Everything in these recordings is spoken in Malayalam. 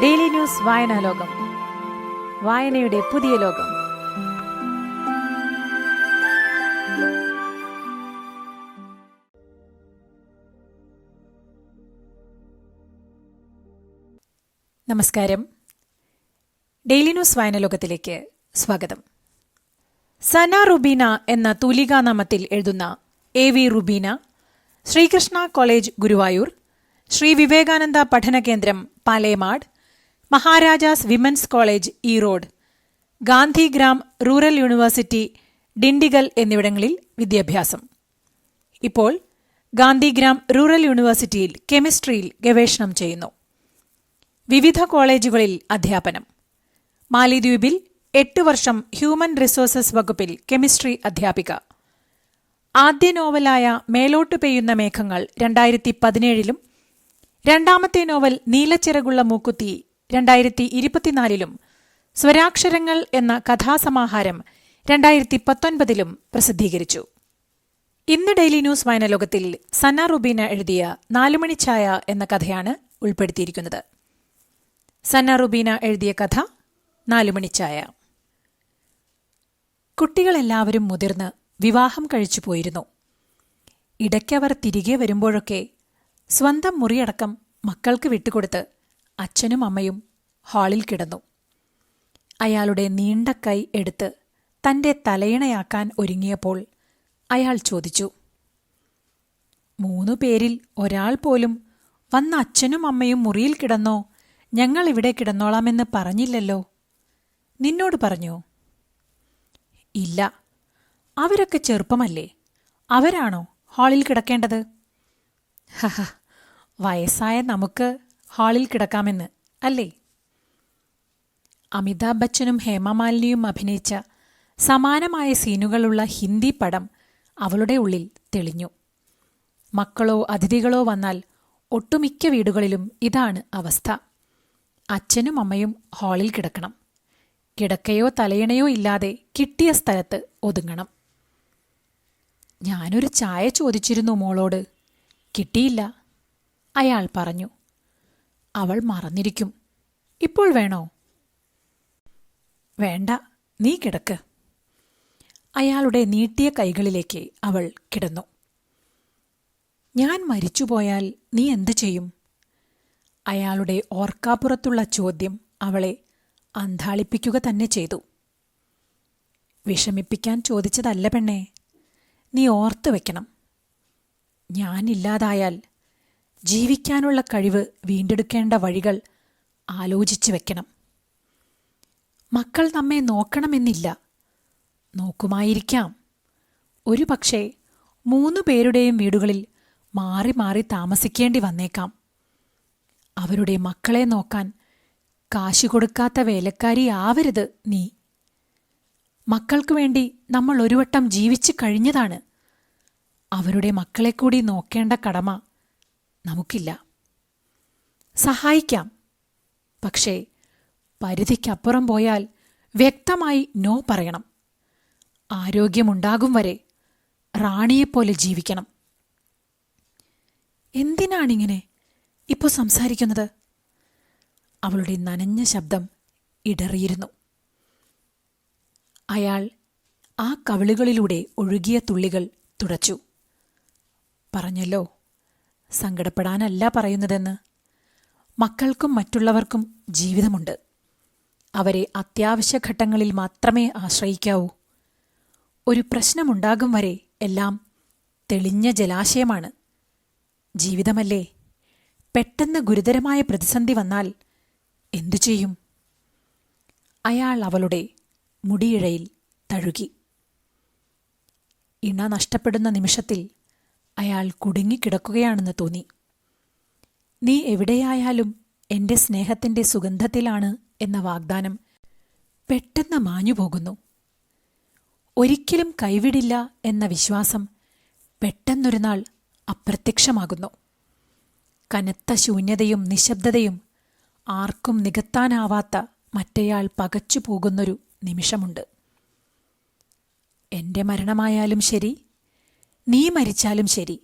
ഡെയിലി ന്യൂസ് വായനാ ലോകം. വായനയുടെ പുതിയ ലോകം. നമസ്കാരം. ഡെയിലി ന്യൂസ് വായന ലോകത്തിലേക്ക് സ്വാഗതം. സന റുബീന എന്ന തൂലികാനാമത്തിൽ എഴുതുന്ന A V Rubeena Sreekrishna college Guruvayur. Sree Vivekananda പഠന കേന്ദ്രം Palemad. Maharaja's women's college Erode. Gandhigram rural university Dindigul എന്നിവിടങ്ങളിൽ വിദ്യാഭ്യാസം. ഇപ്പോൾ ഗാന്ധിഗ്രാം റൂറൽ യൂണിവേഴ്സിറ്റിയിൽ കെമിസ്ട്രിയിൽ ഗവേഷണം ചെയ്യുന്നു. വിവിധ കോളേജുകളിൽ അധ്യാപനം. മാലിദ്വീപിൽ എട്ട് വർഷം ഹ്യൂമൻ റിസോഴ്സസ് വകുപ്പിൽ കെമിസ്ട്രി അധ്യാപിക. ആദ്യ നോവലായ മേലോട്ട് പെയ്യുന്ന മേഘങ്ങൾ രണ്ടായിരത്തി പതിനേഴിലും രണ്ടാമത്തെ നോവൽ നീലച്ചിറകുള്ള മൂക്കുത്തി രണ്ടായിരത്തി ഇരുപത്തിനാലിലും സ്വരാക്ഷരങ്ങൾ എന്ന കഥാസമാഹാരം രണ്ടായിരത്തി പത്തൊൻപതിലും പ്രസിദ്ധീകരിച്ചു. ഇന്ന് ഡെയിലി ന്യൂസ് വായനലോകത്തിൽ സന്ന റുബീന എഴുതിയ നാലുമണിച്ചായ എന്ന കഥയാണ് ഉൾപ്പെടുത്തിയിരിക്കുന്നത്. സന്ന റുബീന എഴുതിയ കഥ നാലുമണിച്ചായ. കുട്ടികളെല്ലാവരും മുതിർന്ന് വിവാഹം കഴിച്ചു പോയിരുന്നു. ഇടയ്ക്കവർ തിരികെ വരുമ്പോഴൊക്കെ സ്വന്തം മുറിയടക്കം മക്കൾക്ക് വിട്ടുകൊടുത്ത് അച്ഛനും അമ്മയും ഹാളിൽ കിടന്നു. അയാളുടെ നീണ്ട കൈ എടുത്ത് തന്റെ തലയിണയാക്കാൻ ഒരുങ്ങിയപ്പോൾ അയാൾ ചോദിച്ചു മൂന്നു പേരിൽ ഒരാൾ പോലും വന്ന അച്ഛനും അമ്മയും മുറിയിൽ കിടന്നോ? ഞങ്ങൾ ഇവിടെ കിടന്നോളാമെന്ന് പറഞ്ഞില്ലല്ലോ? നിന്നോട് പറഞ്ഞോ ഇല്ല അവരൊക്കെ ചെറുപ്പമല്ലേ? അവരാണോ ഹാളിൽ കിടക്കേണ്ടത്? വയസ്സായ നമുക്ക് ഹാളിൽ കിടക്കാമെന്ന് അല്ലേ? അമിതാഭ് ബച്ചനും ഹേമമാലിനിയും അഭിനയിച്ച സമാനമായ സീനുകളുള്ള ഹിന്ദി പടം അവളുടെ ഉള്ളിൽ തെളിഞ്ഞു. മക്കളോ അതിഥികളോ വന്നാൽ ഒട്ടുമിക്ക വീടുകളിലും ഇതാണ് അവസ്ഥ. അച്ഛനും അമ്മയും ഹാളിൽ കിടക്കണം. കിടക്കയോ തലയിണയോ ഇല്ലാതെ കിട്ടിയ സ്ഥലത്ത് ഒതുങ്ങണം. ഞാനൊരു ചായ ചോദിച്ചിരുന്നു മോളോട്. കിട്ടിയില്ല. അയാൾ പറഞ്ഞു. അവൾ മറന്നിരിക്കും. ഇപ്പോൾ വേണോ? വേണ്ട നീ കിടക്ക്. അയാളുടെ നീട്ടിയ കൈകളിലേക്ക് അവൾ കിടന്നു. ഞാൻ മരിച്ചുപോയാൽ നീ എന്ത് ചെയ്യും? അയാളുടെ ഓർക്കാപ്പുറത്തുള്ള ചോദ്യം അവളെ അന്താളിപ്പിക്കുക തന്നെ ചെയ്തു. വിഷമിപ്പിക്കാൻ ചോദിച്ചതല്ല പെണ്ണേ നീ ഓർത്തു വെക്കണം. ഞാനില്ലാതായാൽ ജീവിക്കാനുള്ള കഴിവ് വീണ്ടെടുക്കേണ്ട വഴികൾ ആലോചിച്ചു വെക്കണം. മക്കൾ നമ്മെ നോക്കണമെന്നില്ല. നോക്കുമായിരിക്കാം. ഒരു പക്ഷേ മൂന്നു പേരുടെയും വീടുകളിൽ മാറി മാറി താമസിക്കേണ്ടി വന്നേക്കാം. അവരുടെ മക്കളെ നോക്കാൻ കാശ് കൊടുക്കാത്ത വേലക്കാരി ആവരുത് നീ. മക്കൾക്കു വേണ്ടി നമ്മൾ ഒരു വട്ടം ജീവിച്ചു കഴിഞ്ഞതാണ്. അവരുടെ മക്കളെ കൂടി നോക്കേണ്ട കടമ നമുക്കില്ല. സഹായിക്കാം. പക്ഷേ പരിധിക്കപ്പുറം പോയാൽ വ്യക്തമായി നോ പറയണം. ആരോഗ്യമുണ്ടാകും വരെ റാണിയെപ്പോലെ ജീവിക്കണം. എന്തിനാണിങ്ങനെ ഇപ്പോൾ സംസാരിക്കുന്നത്? അവളുടെ നനഞ്ഞ ശബ്ദം ഇടറിയിരുന്നു. അയാൾ ആ കവിളുകളിലൂടെ ഒഴുകിയ തുള്ളികൾ തുടച്ചു. പറഞ്ഞല്ലോ സങ്കടപ്പെടാനല്ല പറയുന്നതെന്ന്. മക്കൾക്കും മറ്റുള്ളവർക്കും ജീവിതമുണ്ട്. അവരെ അത്യാവശ്യ ഘട്ടങ്ങളിൽ മാത്രമേ ആശ്രയിക്കാവൂ. ഒരു പ്രശ്നമുണ്ടാകും വരെ എല്ലാം തെളിഞ്ഞ ജലാശയമാണ്. ജീവിതമല്ലേ? പെട്ടെന്ന് ഗുരുതരമായ പ്രതിസന്ധി വന്നാൽ എന്തു ചെയ്യും? അയാൾ അവളുടെ മുടിയിഴയിൽ തഴുകി. ഇണ നഷ്ടപ്പെടുന്ന നിമിഷത്തിൽ അയാൾ കുടുങ്ങിക്കിടക്കുകയാണെന്ന് തോന്നി. നീ എവിടെയായാലും എന്റെ സ്നേഹത്തിന്റെ സുഗന്ധത്തിലാണ് എന്ന വാഗ്ദാനം പെട്ടെന്ന് മാഞ്ഞുപോകുന്നു ഒരിക്കലും കൈവിടില്ല എന്ന വിശ്വാസം പെട്ടെന്നൊരു നാൾ അപ്രത്യക്ഷമാകുന്നു. കനത്ത ശൂന്യതയും നിശബ്ദതയും ആർക്കും നികത്താനാവാത്ത മറ്റേയാൾ പകച്ചു പോകുന്നൊരു നിമിഷമുണ്ട്. എന്റെ മരണമായാലും ശരി നീ മരിച്ചാലും ശരി.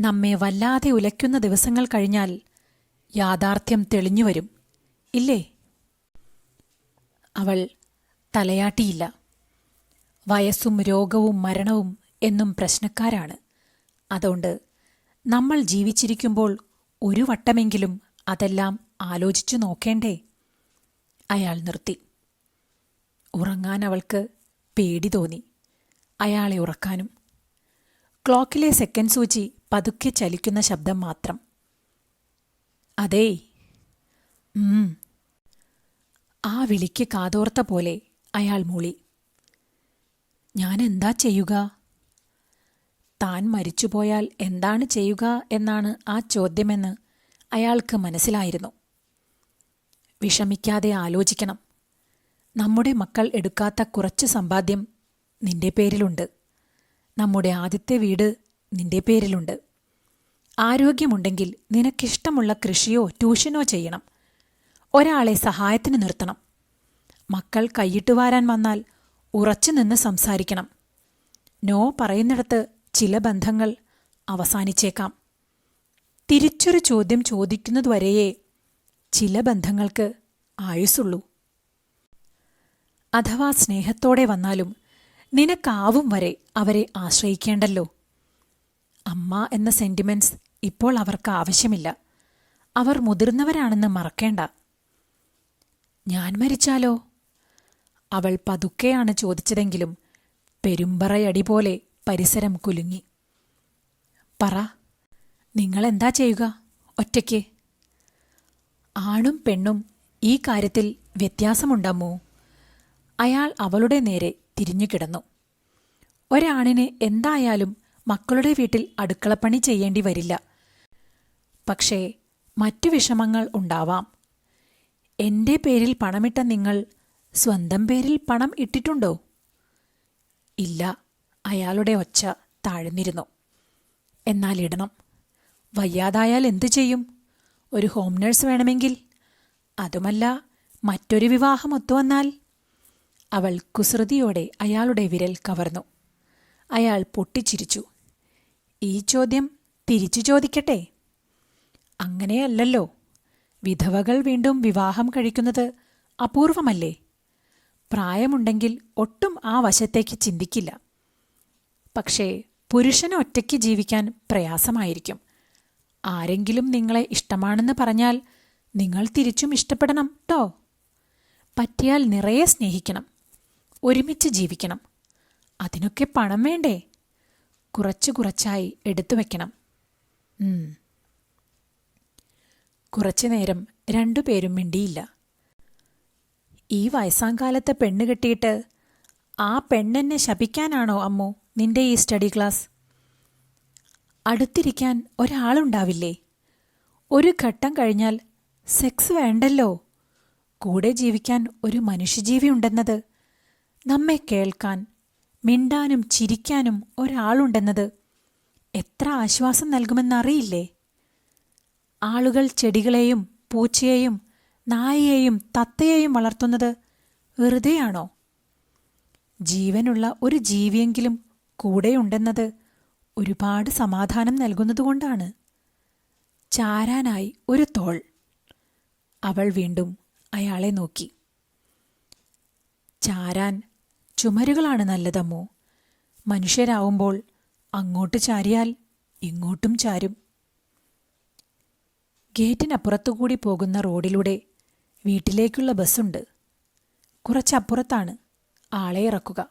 നമ്മെ വല്ലാതെ ഉലയ്ക്കുന്ന ദിവസങ്ങൾ കഴിഞ്ഞാൽ യാഥാർത്ഥ്യം തെളിഞ്ഞുവരും ഇല്ലേ? അവൾ തലയാട്ടിയില്ല. വയസ്സും രോഗവും മരണവും എന്നും പ്രശ്നക്കാരാണ്. അതുകൊണ്ട് നമ്മൾ ജീവിച്ചിരിക്കുമ്പോൾ ഒരു വട്ടമെങ്കിലും അതെല്ലാം ആലോചിച്ചു നോക്കേണ്ടേ? അയാൾ നിർത്തി. ഉറങ്ങാൻ അവൾക്ക് പേടി തോന്നി. അയാളെ ഉറക്കാനും. ക്ലോക്കിലെ സെക്കൻഡ് സൂചി പതുക്കെ ചലിക്കുന്ന ശബ്ദം മാത്രം. അതേ. ആ വിളിക്ക് കാതോർത്ത പോലെ അയാൾ മൂളി. ഞാൻ എന്താ ചെയ്യുക? താൻ മരിച്ചുപോയാൽ എന്താണ് ചെയ്യുക? എന്നാണ് ആ ചോദ്യമെന്ന് അയാൾക്ക് മനസ്സിലായിരുന്നു. വിഷമിക്കാതെ ആലോചിക്കണം. നമ്മുടെ മക്കൾ എടുക്കാത്ത കുറച്ച് സമ്പാദ്യം നിന്റെ പേരിലുണ്ട്. നമ്മുടെ ആദ്യത്തെ വീട് നിന്റെ പേരിലുണ്ട്. ആരോഗ്യമുണ്ടെങ്കിൽ നിനക്കിഷ്ടമുള്ള കൃഷിയോ ട്യൂഷനോ ചെയ്യണം. ഒരാളെ സഹായത്തിന് നിർത്തണം. മക്കൾ കൈയിട്ട് വാരാൻ വന്നാൽ ഉറച്ചു നിന്ന് സംസാരിക്കണം. നോ പറയുന്നിടത്ത് ചില ബന്ധങ്ങൾ അവസാനിച്ചേക്കാം. തിരിച്ചൊരു ചോദ്യം ചോദിക്കുന്നതുവരെയേ ചില ബന്ധങ്ങൾക്ക് ആയുസുള്ളൂ അഥവാ സ്നേഹത്തോടെ വന്നാലും നിനക്കാവും വരെ അവരെ ആശ്രയിക്കേണ്ടല്ലോ. അമ്മ എന്ന സെന്റിമെന്റ്സ് ഇപ്പോൾ അവർക്ക് ആവശ്യമില്ല. അവർ മുതിർന്നവരാണെന്ന് മറക്കേണ്ട. ഞാൻ മരിച്ചാലോ? അവൾ പതുക്കെയാണ് ചോദിച്ചതെങ്കിലും പെരുമ്പറയടി പോലെ പരിസരം കുലുങ്ങി. പറ നിങ്ങളെന്താ ചെയ്യുക? ഒറ്റയ്ക്ക്? ആണും പെണ്ണും ഈ കാര്യത്തിൽ വ്യത്യാസമുണ്ടമ്മോ അയാൾ അവളുടെ നേരെ തിരിഞ്ഞുകിടന്നു ഒരാണിന് എന്തായാലും മക്കളുടെ വീട്ടിൽ അടുക്കളപ്പണി ചെയ്യേണ്ടി വരില്ല. പക്ഷേ മറ്റു വിഷമങ്ങൾ ഉണ്ടാവാം. എന്റെ പേരിൽ പണമിട്ട നിങ്ങൾ സ്വന്തം പേരിൽ പണം ഇട്ടിട്ടുണ്ടോ? ഇല്ല അയാളുടെ ഒച്ച താഴ്ന്നിരുന്നു. എന്നാൽ ഇടണം. വയ്യാതായാൽ എന്തു ചെയ്യും? ഒരു ഹോം നഴ്സ് വേണമെങ്കിൽ. അതുമല്ല മറ്റൊരു വിവാഹം ഒത്തുവന്നാൽ അവൾ കുസൃതിയോടെ അയാളുടെ വിരൽ കവർന്നു. അയാൾ പൊട്ടിച്ചിരിച്ചു. ഈ ചോദ്യം തിരിച്ചു ചോദിക്കട്ടെ? അങ്ങനെയല്ലല്ലോ. വിധവകൾ വീണ്ടും വിവാഹം കഴിക്കുന്നത് അപൂർവമല്ലേ? പ്രായമുണ്ടെങ്കിൽ ഒട്ടും ആ വശത്തേക്ക് ചിന്തിക്കില്ല. പക്ഷേ പുരുഷന് ഒറ്റയ്ക്ക് ജീവിക്കാൻ പ്രയാസമായിരിക്കും. ആരെങ്കിലും നിങ്ങളെ ഇഷ്ടമാണെന്ന് പറഞ്ഞാൽ നിങ്ങൾ തിരിച്ചും ഇഷ്ടപ്പെടണം ട്ടോ. പറ്റിയാൽ നിറയെ സ്നേഹിക്കണം. ഒരുമിച്ച് ജീവിക്കണം. അതിനൊക്കെ പണം വേണ്ടേ? കുറച്ച് കുറച്ചായി എടുത്തു വയ്ക്കണം. കുറച്ചു നേരം രണ്ടുപേരും മിണ്ടിയില്ല. ഈ വയസ്സാങ്കാലത്തെ പെണ്ണ് കെട്ടിയിട്ട് ആ പെണ്ണെന്നെ ശപിക്കാനാണോ അമ്മു നിന്റെ ഈ സ്റ്റഡി ക്ലാസ്? അടുത്തിരിക്കാൻ ഒരാളുണ്ടാവില്ലേ? ഒരു ഘട്ടം കഴിഞ്ഞാൽ സെക്സ് വേണ്ടല്ലോ. കൂടെ ജീവിക്കാൻ ഒരു മനുഷ്യജീവി ഉണ്ടെന്നത് നമ്മെ കേൾക്കാൻ മിണ്ടാനും ചിരിക്കാനും ഒരാളുണ്ടെന്നത് എത്ര ആശ്വാസം നൽകുമെന്നറിയില്ലേ? ആളുകൾ ചെടികളെയും പൂച്ചയെയും നായയെയും തത്തയെയും വളർത്തുന്നത് വെറുതെയാണോ? ജീവനുള്ള ഒരു ജീവിയെങ്കിലും കൂടെയുണ്ടെന്നത് ഒരുപാട് സമാധാനം നൽകുന്നതുകൊണ്ടാണ്. ചാരാനായി ഒരു തോൾ. അവൾ വീണ്ടും അയാളെ നോക്കി. ചാരാൻ ചുമരുകളാണ് നല്ലതമ്മോ? മനുഷ്യരാവുമ്പോൾ അങ്ങോട്ട് ചാരിയാൽ ഇങ്ങോട്ടും ചാരും. ഗേറ്റിനപ്പുറത്തുകൂടി പോകുന്ന റോഡിലൂടെ വീട്ടിലേക്കുള്ള ബസ്സുണ്ട്. കുറച്ചപ്പുറത്താണ് ആളെ ഇറക്കുക.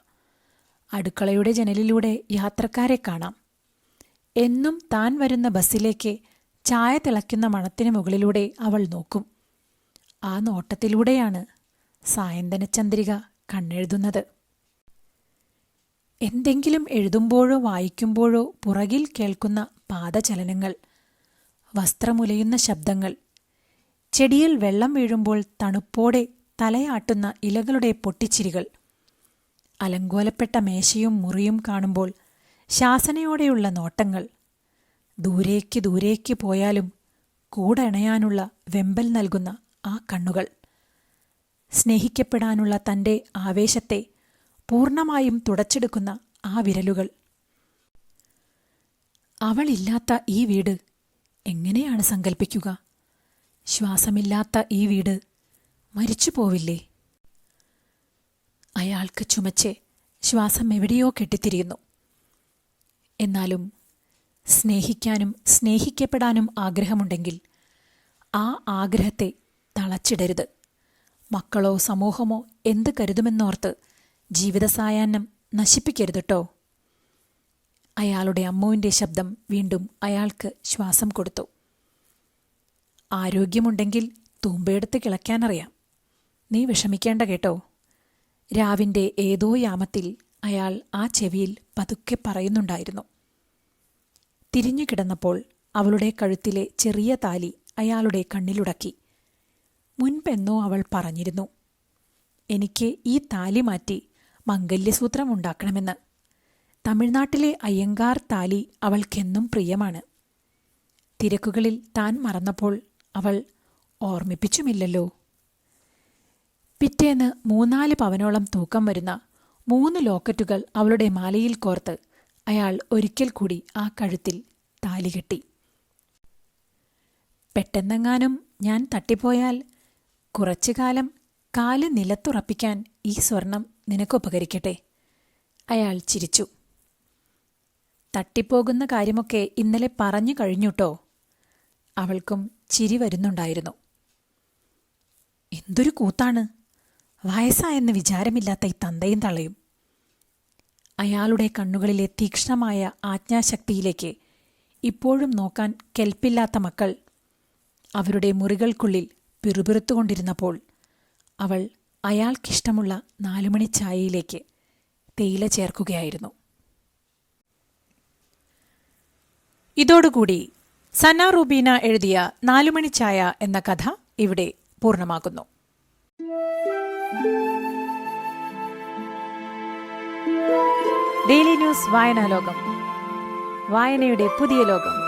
അടുക്കളയുടെ ജനലിലൂടെ യാത്രക്കാരെ കാണാം. എന്നും താൻ വരുന്ന ബസ്സിലേക്ക് ചായ തിളയ്ക്കുന്ന മണത്തിന് മുകളിലൂടെ അവൾ നോക്കും. ആ നോട്ടത്തിലൂടെയാണ് സായന്തനചന്ദ്രിക കണ്ണെഴുതുന്നത്. എന്തെങ്കിലും എഴുതുമ്പോഴോ വായിക്കുമ്പോഴോ പുറകിൽ കേൾക്കുന്ന പാദചലനങ്ങൾ വസ്ത്രമുലയുന്ന ശബ്ദങ്ങൾ ചെടിയിൽ വെള്ളം വീഴുമ്പോൾ തണുപ്പോടെ തലയാട്ടുന്ന ഇലകളുടെ പൊട്ടിച്ചിരികൾ അലങ്കോലപ്പെട്ട മേശയും മുറിയും കാണുമ്പോൾ ശാസനയോടെയുള്ള നോട്ടങ്ങൾ ദൂരേക്ക് ദൂരേക്ക് പോയാലും കൂടണയാനുള്ള വെമ്പൽ നൽകുന്ന ആ കണ്ണുകൾ. സ്നേഹിക്കപ്പെടാനുള്ള തന്റെ ആവേശത്തെ പൂർണമായും തുടച്ചെടുക്കുന്ന ആ വിരലുകൾ. അവളില്ലാത്ത ഈ വീട് എങ്ങനെയാണ് സങ്കൽപ്പിക്കുക? ശ്വാസമില്ലാത്ത ഈ വീട് മരിച്ചു പോവില്ലേ? അയാൾക്ക് ചുമച്ച് ശ്വാസം എവിടെയോ കെട്ടിത്തിരിയുന്നു. എന്നാലും സ്നേഹിക്കാനും സ്നേഹിക്കപ്പെടാനും ആഗ്രഹമുണ്ടെങ്കിൽ ആ ആഗ്രഹത്തെ തളച്ചിടരുത്. മക്കളോ സമൂഹമോ എന്ത് കരുതുമെന്നോർത്ത് ജീവിതസായാഹ്നം നശിപ്പിക്കരുത് നശിപ്പിക്കരുതട്ടോ. അയാളുടെ അമ്മുവിന്റെ ശബ്ദം വീണ്ടും അയാൾക്ക് ശ്വാസം കൊടുത്തു. ആരോഗ്യമുണ്ടെങ്കിൽ തൂമ്പയെടുത്ത് കിളയ്ക്കാനറിയാം. നീ വിഷമിക്കേണ്ട കേട്ടോ. രാവിന്റെ ഏതോ യാമത്തിൽ അയാൾ ആ ചെവിയിൽ പതുക്കെ പറയുന്നുണ്ടായിരുന്നു. തിരിഞ്ഞു കിടന്നപ്പോൾ അവളുടെ കഴുത്തിലെ ചെറിയ താലി അയാളുടെ കണ്ണിലുടക്കി. മുൻപെന്നോ അവൾ പറഞ്ഞിരുന്നു. എനിക്ക് ഈ താലി മാറ്റി മംഗല്യസൂത്രം ഉണ്ടാക്കണമെന്ന്. തമിഴ്നാട്ടിലെ അയ്യങ്കാർ താലി അവൾക്കെന്നും പ്രിയമാണ്. തിരക്കുകളിൽ താൻ മറന്നപ്പോൾ അവൾ ഓർമ്മിപ്പിച്ചുമില്ലല്ലോ. പിറ്റേന്ന് മൂന്നാൽ പവനോളം തൂക്കം വരുന്ന മൂന്ന് ലോക്കറ്റുകൾ അവളുടെ മാലയിൽ കോർത്ത് അയാൾ ഒരിക്കൽ കൂടി ആ കഴുത്തിൽ താലി കെട്ടി. പെട്ടെന്നെങ്ങാനും ഞാൻ തട്ടിപ്പോയാൽ കുറച്ചു കാലം കാൽ നിലത്തുറപ്പിക്കാൻ ഈ സ്വർണം നിനക്കുപകരിക്കട്ടെ. അയാൾ ചിരിച്ചു. തട്ടിപ്പോകുന്ന കാര്യമൊക്കെ ഇന്നലെ പറഞ്ഞു കഴിഞ്ഞുട്ടോ? അവൾക്കും ചിരി വരുന്നുണ്ടായിരുന്നു. എന്തൊരു കൂത്താണ്? വയസ്സായെന്ന് വിചാരമില്ലാത്ത ഈ തന്തയും തള്ളയും. അയാളുടെ കണ്ണുകളിലെ തീക്ഷ്ണമായ ആജ്ഞാശക്തിയിലേക്ക് ഇപ്പോഴും നോക്കാൻ കെൽപ്പില്ലാത്ത മക്കൾ അവരുടെ മുറികൾക്കുള്ളിൽ പിറുപിറുത്തുകൊണ്ടിരുന്നപ്പോൾ അവൾ അയാൾക്കിഷ്ടമുള്ള നാലുമണി ചായയിലേക്ക് തേയില ചേർക്കുകയായിരുന്നു. ഇതോടുകൂടി സന്ന റൂബീന എഴുതിയ നാലുമണി ചായ എന്ന കഥ ഇവിടെ പൂർണമാകുന്നു. Daily news വായനാലോകം. വായനയുടെ പുതിയ ലോകം.